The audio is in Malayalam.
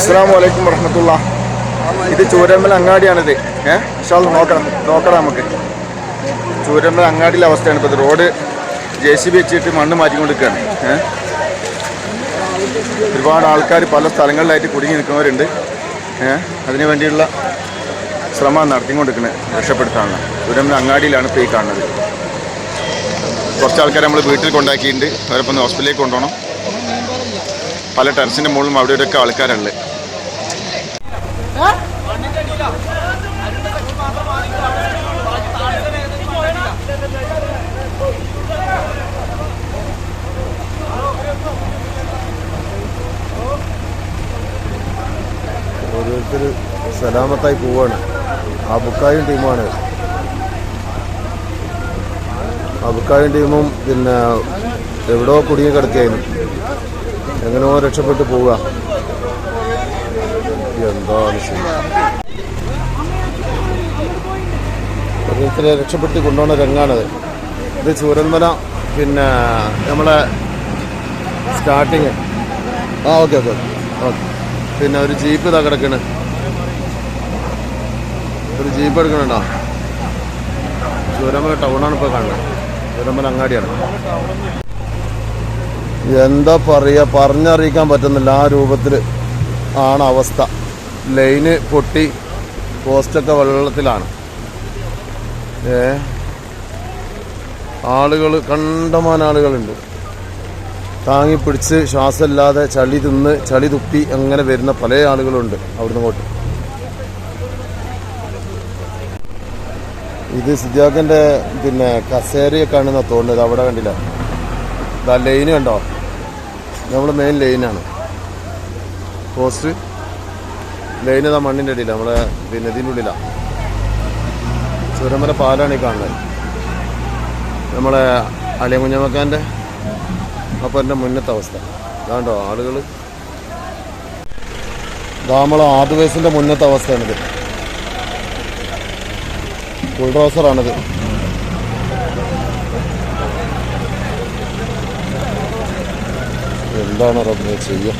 അസ്സാം വലൈക്കും വർഹമത്തുള്ള ഇത് ചൂരമ്മൽ അങ്ങാടിയാണിത്. ഏഹ് വിശാൽ നോക്കണം. നോക്കണം നമുക്ക്. ചൂരമ്മൽ അങ്ങാടിയിലെ അവസ്ഥയാണ് ഇപ്പോൾ റോഡ് ജെ സി ബി വെച്ചിട്ട് മണ്ണ് മാറ്റിക്കൊണ്ടിരിക്കുകയാണ്. ഏഹ് ഒരുപാട് ആൾക്കാർ പല സ്ഥലങ്ങളിലായിട്ട് കുടുങ്ങി നിൽക്കുന്നവരുണ്ട്. ഏഹ് അതിനു വേണ്ടിയുള്ള ശ്രമം നടത്തിക്കൊണ്ടിരിക്കുന്നത് രക്ഷപ്പെടുത്താനുള്ള. ചൂരമ്മൽ അങ്ങാടിയിലാണ് ഇപ്പോൾ ഈ കാണുന്നത്. കുറച്ച് ആൾക്കാരെ നമ്മൾ വീട്ടിൽ കൊണ്ടാക്കിയിട്ടുണ്ട്. അവരപ്പം ഹോസ്പിറ്റലിലേക്ക് കൊണ്ടുപോകണം. പല ടെറസിന്റെ മുകളിലും അവിടെ ഇവിടെയൊക്കെ ആൾക്കാരുണ്ട്. ഓരോരുത്തർ സലാമത്തായി പോവാണ്. ആ ബുക്കായും ടീമാണ്. ആ ബുക്കായും ടീമും പിന്നെ എവിടോ കുടുങ്ങി കിടക്കുകയായിരുന്നു. എങ്ങനെയോ രക്ഷപ്പെട്ട് പോവുക. എന്താണ് ഓരോരുത്തരെ രക്ഷപ്പെട്ട് കൊണ്ടുപോകുന്ന രംഗാണത്. ഇത് ചൂരന്മല പിന്നെ നമ്മളെ സ്റ്റാർട്ടിങ് ആ ഓക്കെ ഓക്കെ. ഓക്കെ. പിന്നെ ഒരു ജീപ്പ് ഇതാ കിടക്കണ്. ഒരു ജീപ്പ് എടുക്കണുണ്ടോ ചൂരമല ടൗണാണ് ഇപ്പോൾ കാണുന്നത്. ചൂരമല അങ്ങാടിയാണ്. എന്താ പറയുക പറഞ്ഞറിയിക്കാൻ പറ്റുന്നില്ല. ആ രൂപത്തിൽ ആണ് അവസ്ഥ. ലൈന് പൊട്ടി പോസ്റ്റൊക്കെ വെള്ളത്തിലാണ്. ഏ? ആളുകൾ കണ്ടമാന ആളുകളുണ്ട്. താങ്ങി പിടിച്ച് ശ്വാസമില്ലാതെ ചളി തിന്ന് ചളി തുപ്പി അങ്ങനെ വരുന്ന പല ആളുകളുണ്ട് അവിടുന്ന് പോട്ട് ഇത് സിദ്ധാക്കന്റെ പിന്നെ കസേരയൊക്കെ ആണെന്നാ തോന്നുന്നത്. അവിടെ കണ്ടില്ല. ഇതാ ലൈൻ കണ്ടോ? നമ്മൾ മെയിൻ ലൈനാണ് പോസ്റ്റ് ലൈൻ ഇതാ മണ്ണിന്റെ അടിയില്ല നമ്മളെ പിന്നെ ഇതിന്റെ ഉള്ളിലാണ് ചുരമല പാലാണ് ഈ കാണുന്നത്. നമ്മളെ അളിയ കുഞ്ഞമ്മക്കാന്റെ അപ്പോൾ എന്റെ മുന്നത്തെ അവസ്ഥ. കണ്ടോ ആളുകൾ നമ്മളെ ആദിവാസിന്റെ മുന്നത്തെ അവസ്ഥയാണിത്. ബുൾഡോസറാണിത്. എന്താണ് റബ്ബെ ചെയ്യുക